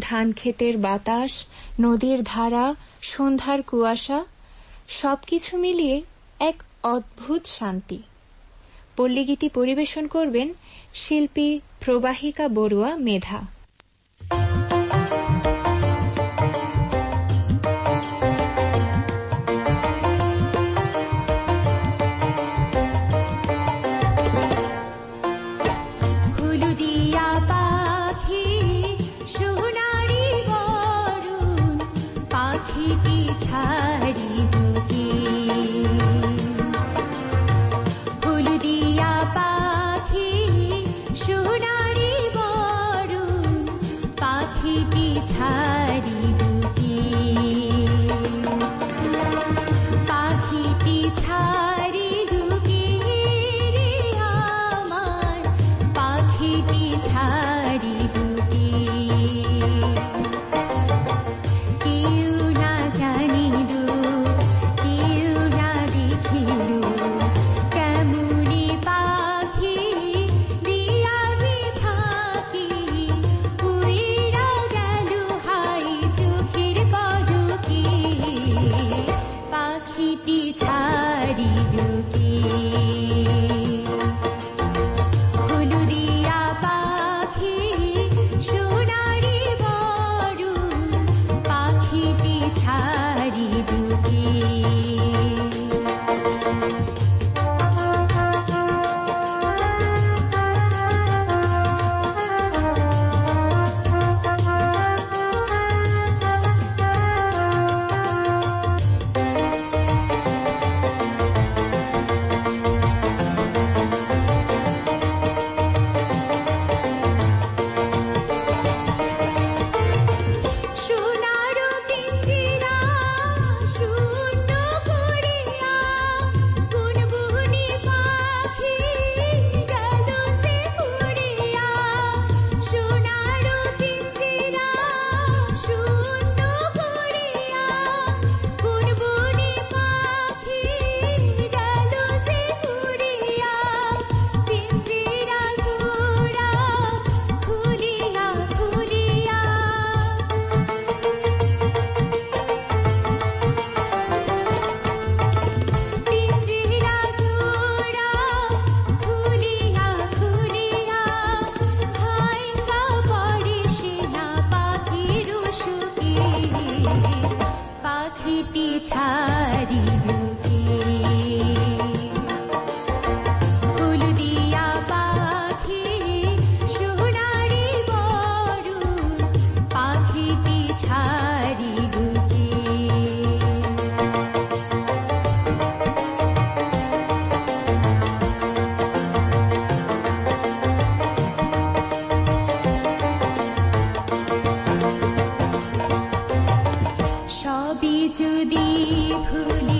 ধান ক্ষেতের বাতাস, নদীর ধারা, সন্ধ্যার কুয়াশা, সবকিছু মিলিয়ে এক অদ্ভুত শান্তি। পল্লীগীতি পরিবেশন করবেন শিল্পী প্রবাহিকা বড়ুয়া মেধা। পাখিটি ছাড়িবকে হলুদিয়া পাখি সোনারি বড় পাখিটি ছাড় tidy. কিছুদি ফুলি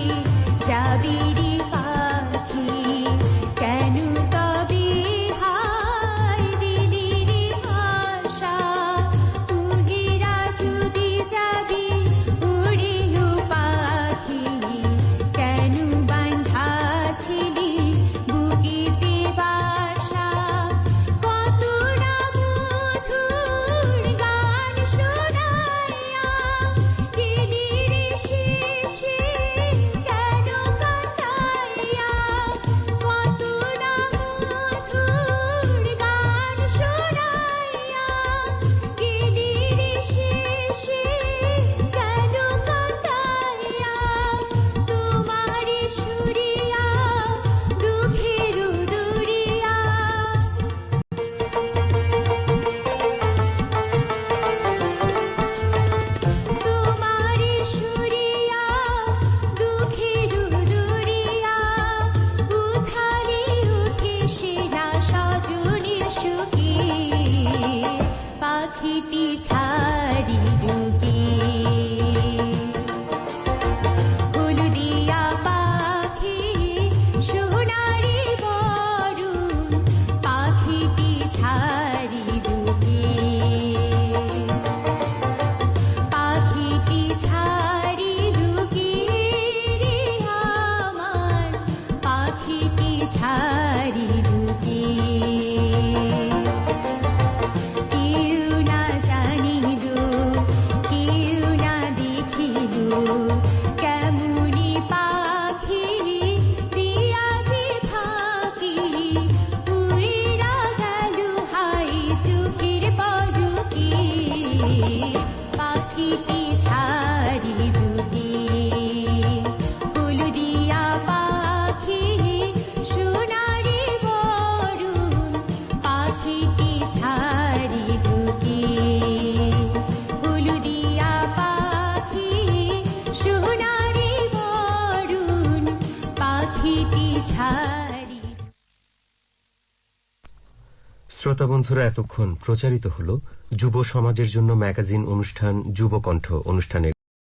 পাখিটি ছাড়ি দুটি। হলুদিয়া পাখি, সোনারি বরুণ, পাখিটি ছাড়ি দুটি। হলুদিয়া পাখি, সোনারি বরুণ, পাখিটি ছাড়ি শ্রোতা বন্ধুরা এতক্ষণ প্রচারিত হল যুব সমাজের জন্য ম্যাগাজিন অনুষ্ঠান যুবকণ্ঠ অনুষ্ঠানের